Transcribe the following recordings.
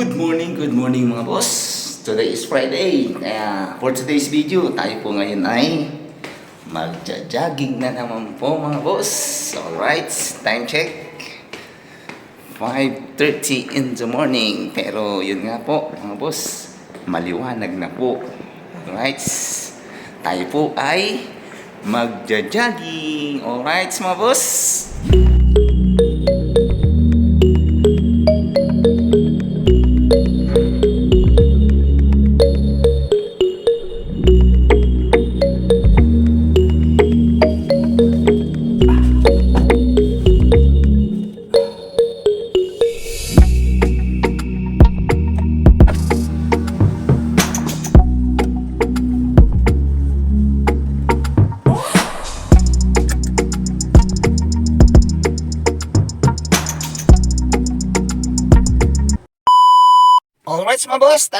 Good morning, good morning mga boss. Today is Friday. Kaya for today's video, tayo po ngayon ay magja-jogging na naman po mga boss. Alright, time check. 5.30 in the morning. Pero yun nga po mga boss, maliwanag na po. Alright, tayo po ay magja-jogging. Alright mga boss.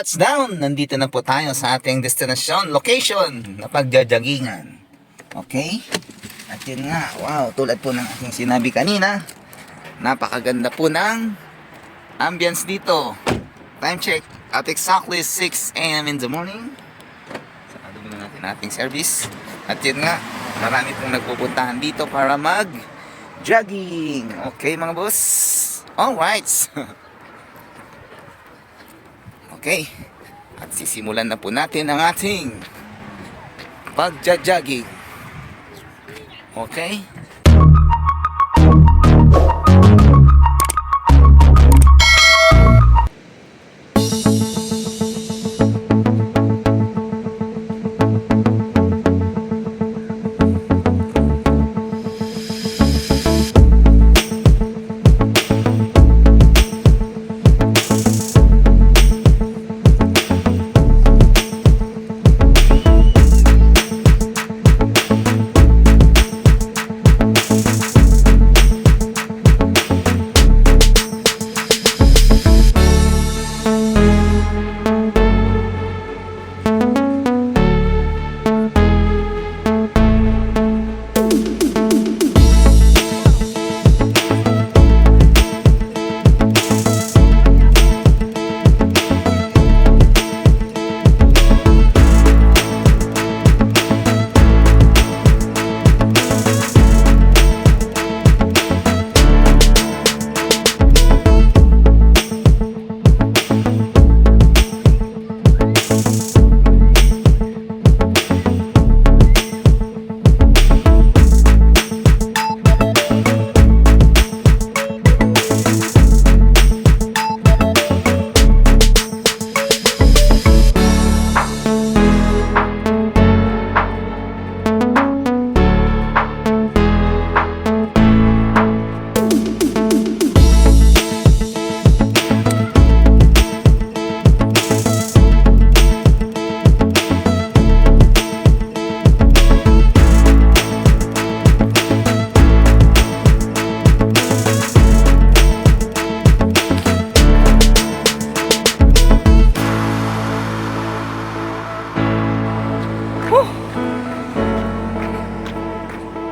Mga boss, that's down. Nandito na po tayo sa ating destination, location na pagjajagingan. Okay? At yun nga, wow, tulad po ng aking sinabi kanina, napakaganda po ng ambience dito. Time check at exactly 6 a.m. in the morning. Sarado muna natin ating service. At yun nga, marami pong nagpupuntahan dito para mag jogging. Okay mga boss? Alright. Okay. At sisimulan na po natin ang ating pagja-jogging. Okay?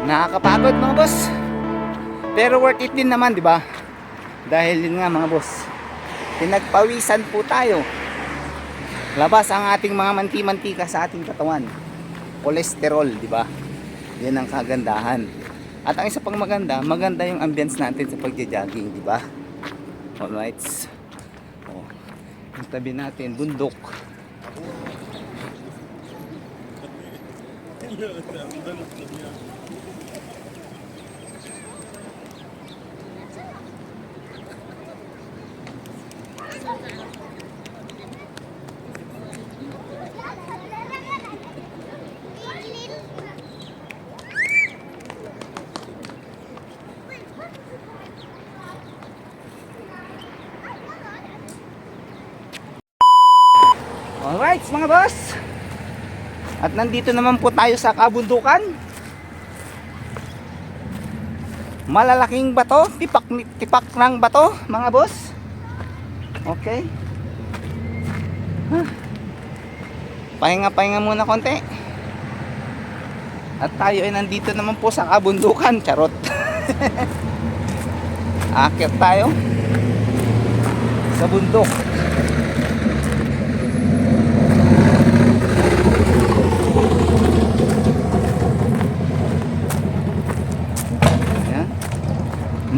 Nakakapagod mga boss. Pero worth it din naman, di ba? Dahil yun nga mga boss. Pinagpawisan po tayo. Labas ang ating mga manti-mantika sa ating katawan. Cholesterol, di ba? Yan ang kagandahan. At ang isa pang maganda, maganda yung ambience natin sa pagja-jogging, di ba? Alright. Oh. Yung tabi natin, bundok. Alright mga boss. At nandito naman po tayo sa kabundukan. Malalaking bato, tipak, tipak ng bato mga boss. Okay. Huh. Pahinga-pahinga muna konti. At tayo ay nandito naman po sa kabundukan. Charot. Akit tayo. sa bundok.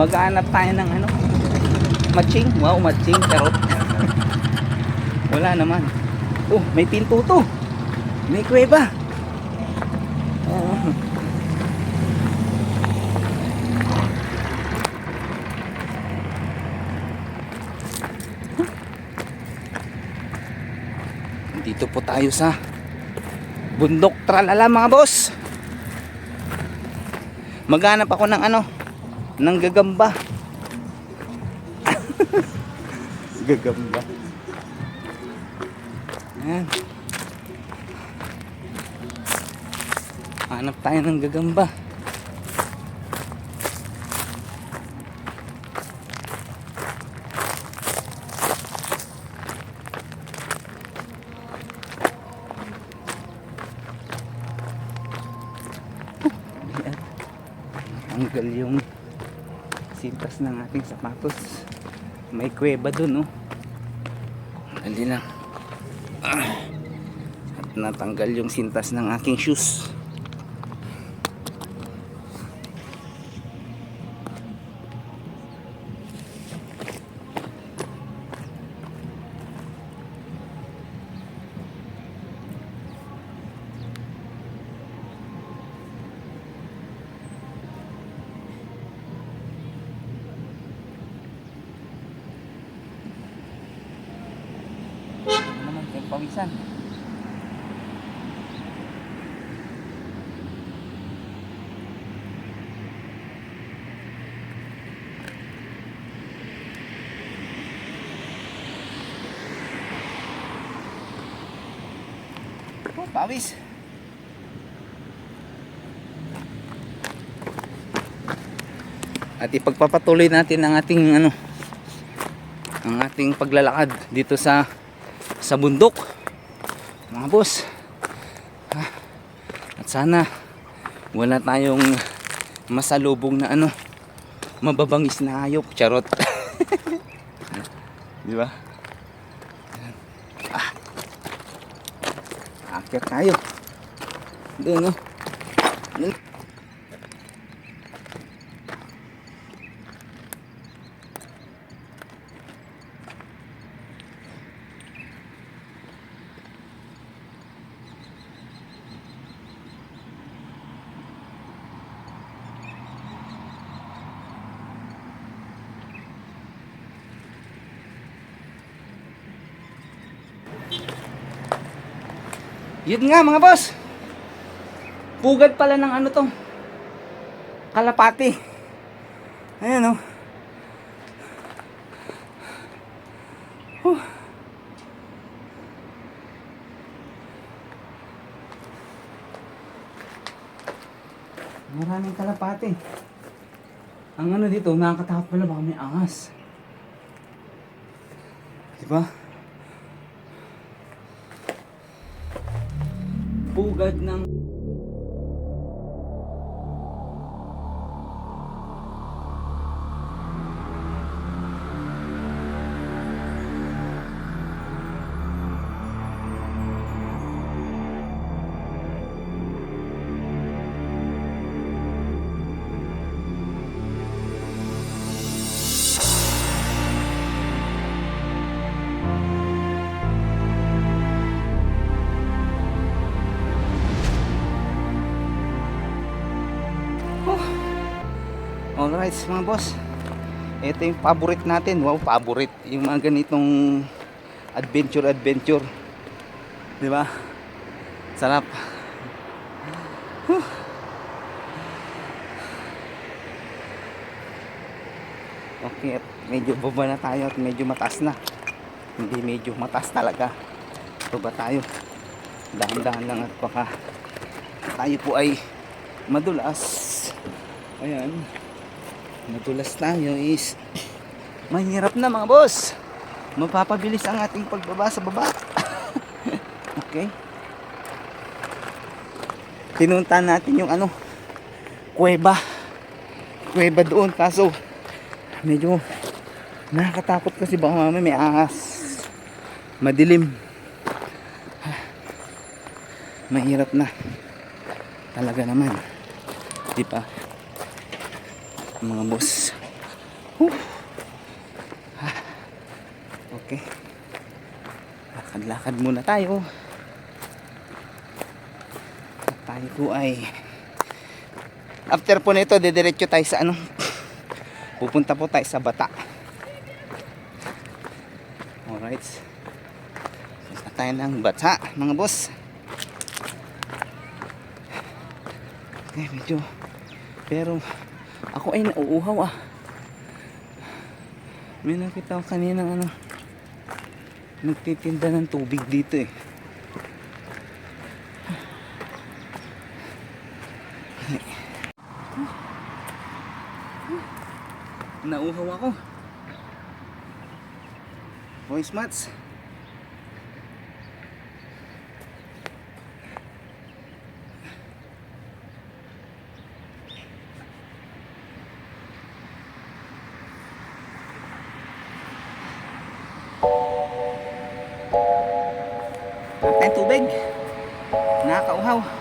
Maghanap tayo ng ano? Matching? Wow, matching. Charot. Wala naman. Oh, may pinto to. May kuweba. Oo. Dito po tayo sa bundok tralala mga boss. Maghanap ako ng ano, ng gagamba. gagamba. Ayan. Hanap tayo ng gagamba. Tanggal yung sintas ng ating sapatos. May kuweba dun, oh. Dali lang. Ah. At natanggal yung sintas ng aking shoes. Ano naman kayong pawisan? Oh, pawis. At ipagpapatuloy natin ang ating ano ang ating paglalakad dito sa sa bundok. Mga boss. Ha? at sana wala tayong masalubong na ano mababangis na hayop. Charot. Di ba? Ah. Akyat tayo. Doon no? Doon. Yun nga mga boss. Pugad pala ng ano to. Kalapati. Ayan oh. Huh. Maraming kalapati. Ang ano dito, nakakatakot pala baka may angas. Diba? Pugad ng Alright mga boss. Ito yung favorite natin. Wow favorite. Yung mga ganitong Adventure adventure. Di ba? Sarap. Huh. Okay medyo baba na tayo At medyo mataas na. Hindi medyo mataas talaga. Baba tayo. Dahan-dahan lang at baka Tayo po ay Madulas. Ayan Nadulas tayo is mahirap na mga boss. Mapapabilis ang ating pagbaba sa baba. okay. Tinunta natin yung ano, kuweba. Kuweba doon kaso medyo Nakakatakot kasi baka mamaya may ahas. Madilim. Mahirap na. Talaga naman. Di ba? Mga boss. Okay. Lakad-lakad muna tayo. At tayo po ay after po nito didiretso tayo sa ano pupunta po tayo sa bata alright punta tayo ng bata mga boss okay medyo pero ako ay nauuhaw ah may nakita ko kanina ano nagtitinda ng tubig dito eh Nauhaw ako. Voice mats. Tubig. Nakakauhaw.